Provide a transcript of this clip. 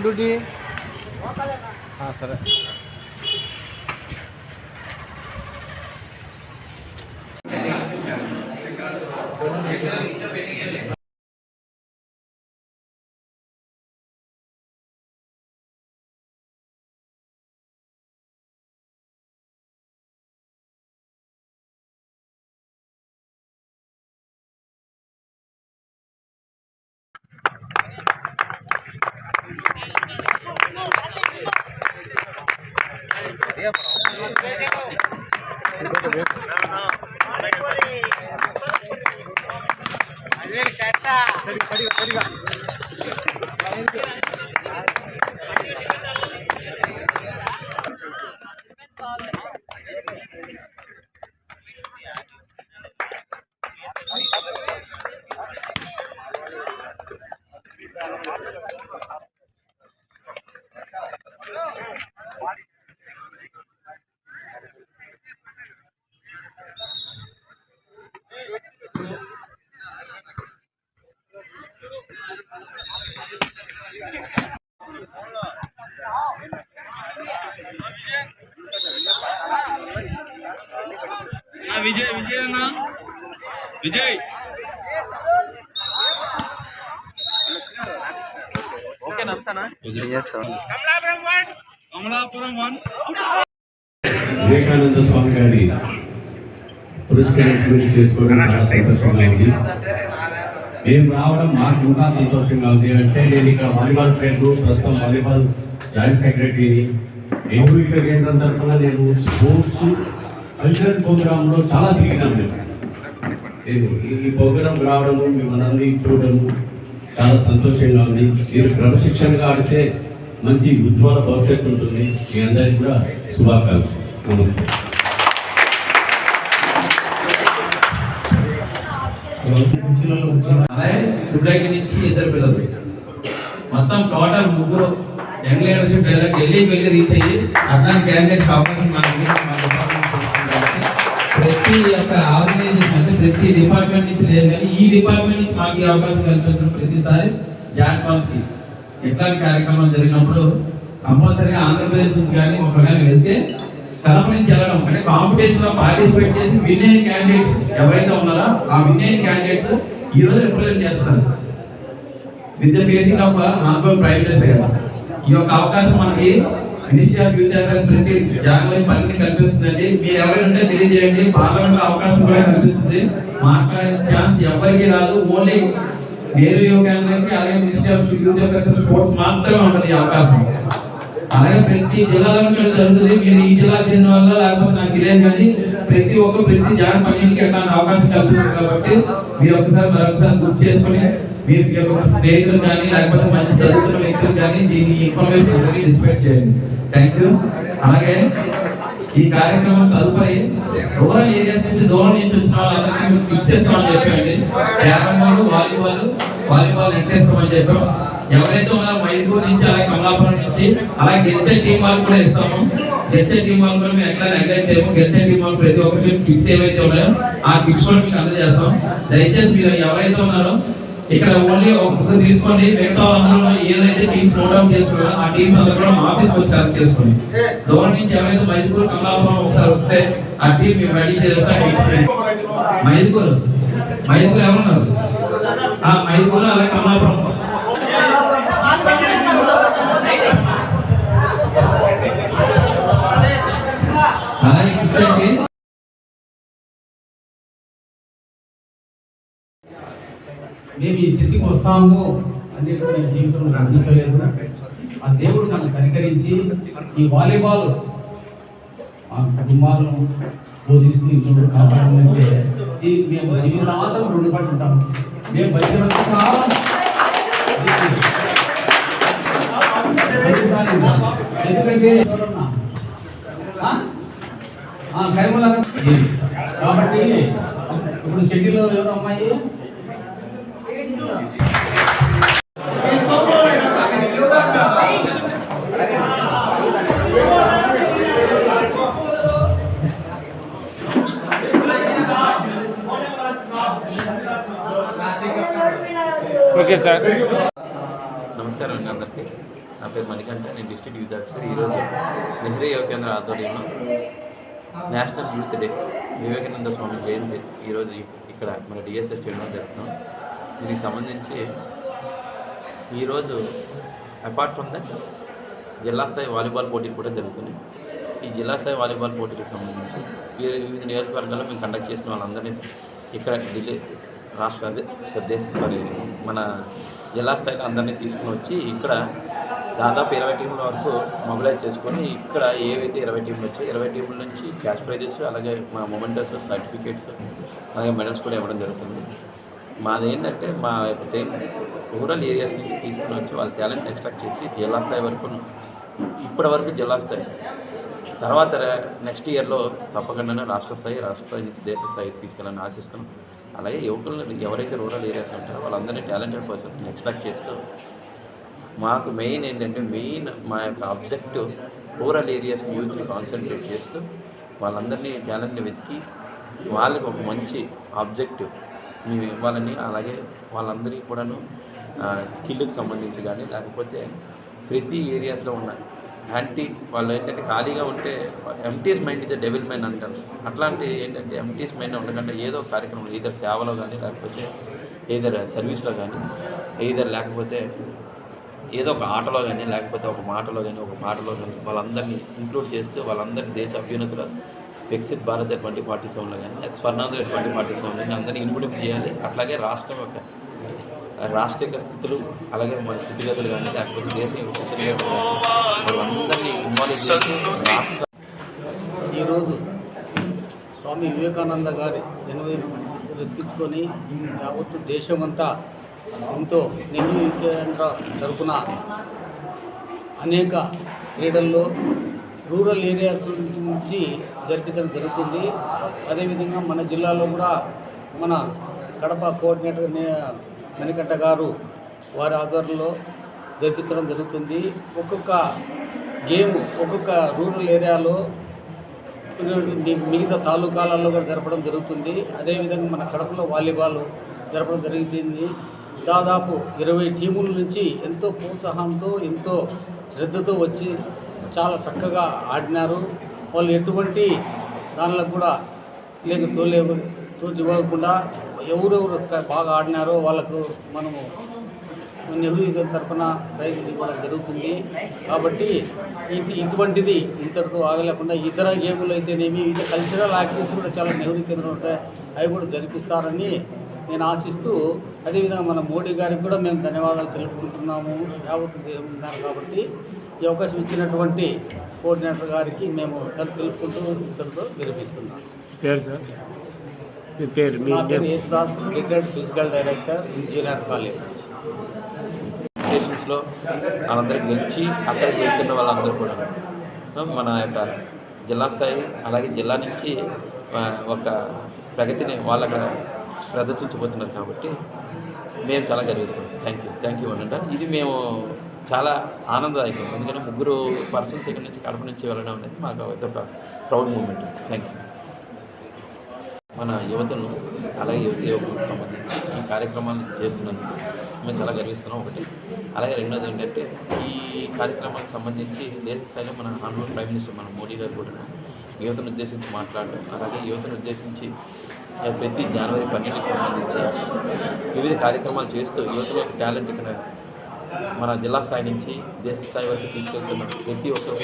Duty ఆ, సరే ఆ, విజయ్ విజయ్ అన్న విజయ్. వివేకానంద స్వామి గారి పురస్కరించుకుని చేసుకోవడం చాలా సంతోషంగా ఉంది. మేము రావడం మాకు ఇంకా సంతోషంగా ఉంది. అంటే నేను ఇక్కడ వాలీబాల్ ప్లేయర్ ప్రస్తుతం వాలీబాల్ జాయింట్ సెక్రటరీని. నేను ఇక్కడ కేంద్రం తరఫున నేను స్పోర్ట్స్ కల్చరల్ ప్రోగ్రాంలో చాలా తిరిగినాం మేము నేను. ఈ ప్రోగ్రాం రావడము మిమ్మల్ని చూడడము చాలా సంతోషంగా ఉంది. మీరు క్రమశిక్షణగా ఆడితే మంచి ఉజ్వల భవిష్యత్తు ఉంటుంది. మీ అందరికీ కూడా శుభాకాంక్షలు. నమస్తే. అలాగే నుంచి ఇద్దరు పిల్లలు. మొత్తం టోటల్ ముగ్గురు యంగ్ లీడర్షిప్ డైరెక్ట్ ఢిల్లీకి వెళ్ళి రీచ్ అయ్యి అట్లాంటి క్యాండిడేట్స్ అవకాశం మనకి ప్రతి యొక్క ఆర్మీ ప్రతి డిపార్ట్మెంట్ నుంచి లేదు కానీ ఈ డిపార్ట్మెంట్ నుంచి మాకు ఈ అవకాశం కల్పించిన ప్రతిసారి జాన్పాల్కి ఎట్లాంటి కార్యక్రమాలు జరిగినప్పుడు కంపల్సరీగా ఆంధ్రప్రదేశ్ నుంచి కానీ ఒకవేళ వెళ్తే కడప నుంచి వెళ్ళడం అంటే కాంపిటీషన్లో పార్టిసిపేట్ చేసి విన్ అయిన క్యాండిడేట్స్ ఎవరైతే ఉన్నారో ఆ విన్ అయిన క్యాండిడేట్స్ ఈ రోజు రిప్రజెంట్ చేస్తారు. With the facing of ongoing prime minister కదా ఈ యొక్క అవకాశం మనకి మినిస్ట్రీ ఆఫ్ యూత్ అఫైర్స్ ప్రతి జనవరి పనిని కల్పిస్తుందండి. మీరు ఎవరైనా ఉంటే తెలియజేయండి. పార్లమెంట్లో అవకాశం కూడా కల్పిస్తుంది. మాట్లాడే ఛాన్స్ ఎవరికి రాదు. ఓన్లీ నేరు యువ అలాగే ministry of youth affairs sports మాత్రమే ఉంటుంది ఈ అవకాశం. అలాగే ప్రతి జిల్లాలో జరుగుతుంది. మీరు ఈ జిల్లా చెందిన వల్ల లేకపోతే నాకు తెలియదు కానీ ప్రతి ఒక్క ప్రతి జాన్ పన్నెండుకి అట్లాంటి అవకాశం కల్పిస్తుంది కాబట్టి మీరు ఒకసారి మరొకసారి గుర్తు చేసుకుని మీ యొక్క స్నేహితులు కానీ లేకపోతే మంచి చదువుతున్న వ్యక్తులు కానీ దీని ఇన్ఫర్మేషన్ అందరికీ డిస్పెక్ట్ చేయండి. థ్యాంక్ యూ అలాగే ఈ కార్యక్రమం తదుపరి రూరల్ ఏరియాస్ నుంచి దూరం నుంచి వచ్చిన వాళ్ళందరికీ ఫిక్స్ చేస్తామని చెప్పండి క్యారమ్ బోర్డు వాలీబాల్ వాలీబాల్ నెట్టేస్తామని చెప్పాం. ఎవరైతే ఉన్నారో మైదూర్ నుంచి అలాగే కమలాపురం నుంచి అలాగే గెలిచే టీం వాళ్ళు కూడా ఇస్తాము. గెలిచే టీం వాళ్ళు కూడా మేము ఎట్లా నెగ్లెక్ట్ చేయము. గెలిచే టీం వాళ్ళు ప్రతి ఒక్కరికి కిట్స్ ఏవైతే ఉన్నాయో ఆ కిట్స్ కూడా మీకు అందజేస్తాం. దయచేసి మీరు ఎవరైతే ఉన్నారో ఇక్కడ ఓన్లీ ఒక తీసుకోండి. మిగతా వాళ్ళందరూ ఏదైతే టీమ్ నోట్ అవుట్ చేసుకున్నారో ఆ టీమ్స్ అందరూ కూడా మా ఆఫీస్ వచ్చి సెలెక్ట్ చేసుకోండి. దూరం నుంచి ఎవరైతే మైదుకూరు కమలాపురం ఒకసారి వస్తే ఆ టీం మేము రెడీ చేస్తా మైదుకూరు మైదుకూరు ఎవరున్నారు? ఆ మైదుకూరు అలాగే కమలాపురం. మేము ఈ స్థితికి వస్తాము అని నేను జీవితంలో గ్రహించలేదు ఆ దేవుడు నన్ను కనికరించి ఈ వాలీబాల్ ఆ కుటుంబాలను పోషిస్తూ ఇంట్లో కాపాడాలంటే ఈ మేము జీవితాంతం రుణపడి ఉంటాం మేము బయట కాలం ఎందుకంటే ఎవరన్నా? కాబట్టి ఇప్పుడు షెడ్యూల్ ఎవరు అమ్మాయి? Okay sir. నమస్కారం అండి అందరికీ. నా పేరు మణికంఠ నేను డిస్ట్రిక్ట్ యూత్ ఆఫీసర్. ఈరోజు నెహ్రూ యువ కేంద్ర ఆధ్వర్యంలో national youth day Vivekananda Swami Jayanti ఈరోజు ఇక్కడ మన డిఎస్ఎస్ స్టేడియంలో జరుపుతున్నాం దీనికి సంబంధించి ఈరోజు అపార్ట్ ఫ్రమ్ దట్ జిల్లా స్థాయి వాలీబాల్ పోటీలు కూడా జరుగుతున్నాయి. ఈ జిల్లా స్థాయి వాలీబాల్ పోటీలకు సంబంధించి వివిధ నియోజకవర్గాల్లో మేము కండక్ట్ చేసిన వాళ్ళందరినీ ఇక్కడ ఢిల్లీ రాష్ట్ర అదే దేశ సారీ మన జిల్లా స్థాయిలో అందరినీ తీసుకుని వచ్చి ఇక్కడ దాదాపు ఇరవై టీంల వరకు మొబిలైజ్ చేసుకొని ఇక్కడ ఏవైతే ఇరవై టీంలు వచ్చాయో ఇరవై టీంల నుంచి క్యాష్ ప్రైజెస్ అలాగే మా మొమెంటర్స్ సర్టిఫికేట్స్ అలాగే మెడల్స్ కూడా ఇవ్వడం జరుగుతుంది. మాది ఏంటంటే మా యొక్క రూరల్ ఏరియాస్ నుంచి తీసుకుని వచ్చి వాళ్ళ టాలెంట్ ఎక్స్ట్రాక్ట్ చేసి జిల్లా స్థాయి వరకు ఇప్పటి వరకు జిల్లా స్థాయి. తర్వాత నెక్స్ట్ ఇయర్లో తప్పకుండా రాష్ట్ర స్థాయి రాష్ట్ర స్థాయి నుంచి దేశ స్థాయికి తీసుకెళ్ళాలని ఆశిస్తున్నాం. అలాగే యువకులను ఎవరైతే రూరల్ ఏరియాస్ ఉంటారో వాళ్ళందరినీ టాలెంటెడ్ పర్సన్ ఎక్స్ట్రాక్ట్ చేస్తూ మాకు మెయిన్ ఏంటంటే మెయిన్ మా యొక్క ఆబ్జెక్టివ్ రూరల్ ఏరియాస్ యూత్ని కాన్సన్ట్రేట్ చేస్తూ వాళ్ళందరినీ టాలెంట్ని వెతికి వాళ్ళకి ఒక మంచి ఆబ్జెక్టివ్ మేము ఇవ్వాలని అలాగే వాళ్ళందరికీ కూడాను స్కిల్కి సంబంధించి కానీ లేకపోతే ప్రతి ఏరియాస్లో ఉన్న యాంటీ వాళ్ళు ఏంటంటే ఖాళీగా ఉంటే ఎంటీస్ మైండ్ ఇదే డెవిల్ మైండ్ అంటారు. అట్లాంటి ఏంటంటే ఎంటీస్ మైండ్ ఉండకుండా ఏదో కార్యక్రమం ఈదర్ సేవలో కానీ లేకపోతే ఏదర్ సర్వీస్లో కానీ ఏదర్ లేకపోతే ఏదో ఒక ఆటలో కానీ లేకపోతే ఒక మాటలో కానీ ఒక పాటలో కానీ వాళ్ళందరినీ ఇంక్లూడ్ చేస్తూ వాళ్ళందరినీ దేశ అభ్యున్నతుల వికసిత్ భారత్ ట్వంటీ ఫార్టీ సెవెన్లో కానీ స్వర్ణాంధ్ర ట్వంటీ ఫార్టీ సెవెన్లో కానీ అందరినీ ఇన్క్లూడ్ చేయాలి. అట్లాగే రాష్ట్రం యొక్క రాష్ట్రీయ స్థితులు అలాగే మన స్థితిగతులు కానీ లేకపోతే దేశం యొక్క స్థితిగతులు కానీ ఈరోజు స్వామి వివేకానంద గారి జన్మదినం వెతికించుకొని యావత్తు దేశమంతా ఎంతో నెహ్రూ కేంద్ర తరపున అనేక క్రీడల్లో రూరల్ ఏరియాస్ నుంచి జరిపించడం జరుగుతుంది. అదేవిధంగా మన జిల్లాలో కూడా మన కడప కోఆర్డినేటర్ నే- మణికంఠ గారు వారి ఆధ్వర్యంలో జరిపించడం జరుగుతుంది. ఒక్కొక్క గేమ్ ఒక్కొక్క రూరల్ ఏరియాలో మిగతా తాలూకాలలో కూడా జరపడం జరుగుతుంది. అదేవిధంగా మన కడపలో వాలీబాల్ జరపడం జరుగుతుంది దాదాపు ఇరవై టీముల నుంచి ఎంతో ప్రోత్సాహంతో ఎంతో శ్రద్ధతో వచ్చి చాలా చక్కగా ఆడినారు. వాళ్ళు ఎటువంటి దానిలో కూడా లేక తోలే తోచి ఇవ్వకుండా ఎవరెవరు బాగా ఆడినారో వాళ్ళకు మనము నెహ్రూ యుగం తరఫున ప్రైజ్ ఇవ్వడం జరుగుతుంది. కాబట్టి ఇది ఇటువంటిది ఇంతటితో ఆగలేకుండా ఇతర గేములు అయితేనేమి ఇతర కల్చరల్ యాక్టివిటీస్ కూడా చాలా నెహ్రూ కేంద్రం ఉంటాయి. అవి కూడా జరిపిస్తారని నేను ఆశిస్తూ అదేవిధంగా మన మోడీ గారికి కూడా మేము ధన్యవాదాలు తెలుపుకుంటున్నాము. యావత్ ఉన్నారు కాబట్టి ఈ అవకాశం ఇచ్చినటువంటి కోఆర్డినేటర్ గారికి మేము తెలుపుకుంటూ ఇతరులతో విరమిస్తున్నాం పేరు సార్? మీ పేరు నా పేరు Yesudas retired physical director engineer college. స్టేషన్స్లో వాళ్ళందరూ గెలిచి అక్కడికి వెళ్తున్న వాళ్ళందరూ కూడా. మన యొక్క జిల్లా స్థాయి అలాగే జిల్లా నుంచి ఒక ప్రగతిని వాళ్ళ ప్రదర్శించబోతున్నారు కాబట్టి మేము చాలా గర్విస్తాం. థ్యాంక్ యూ థ్యాంక్ యూ అనంట ఇది మేము చాలా ఆనందదాయకం. ఎందుకంటే ముగ్గురు పర్సన్స్ ఇక్కడ నుంచి కడప నుంచి వెళ్ళడం అనేది మాకు ఒక ప్రౌడ్ మూమెంట్. థ్యాంక్ యూ మన యువతను అలాగే యువత యువకులకు సంబంధించి ఈ కార్యక్రమాలు చేస్తున్నందుకు మేము చాలా గర్విస్తున్నాం ఒకటి. అలాగే రెండోది ఏంటంటే ఈ కార్యక్రమానికి సంబంధించి దేశ స్థాయిలో మన ఆనరబుల్ ప్రైమ్ మినిస్టర్ మన మోడీ గారు కూడా యువతను ఉద్దేశించి మాట్లాడడం అలాగే యువతను ఉద్దేశించి ప్రతి జనవరి పన్నెండుకి సంబంధించి వివిధ కార్యక్రమాలు చేస్తూ యువతలో టాలెంట్ ఇక్కడ మన జిల్లా స్థాయి నుంచి దేశ స్థాయి వరకు తీసుకెళ్తున్న ప్రతి ఒక్కరు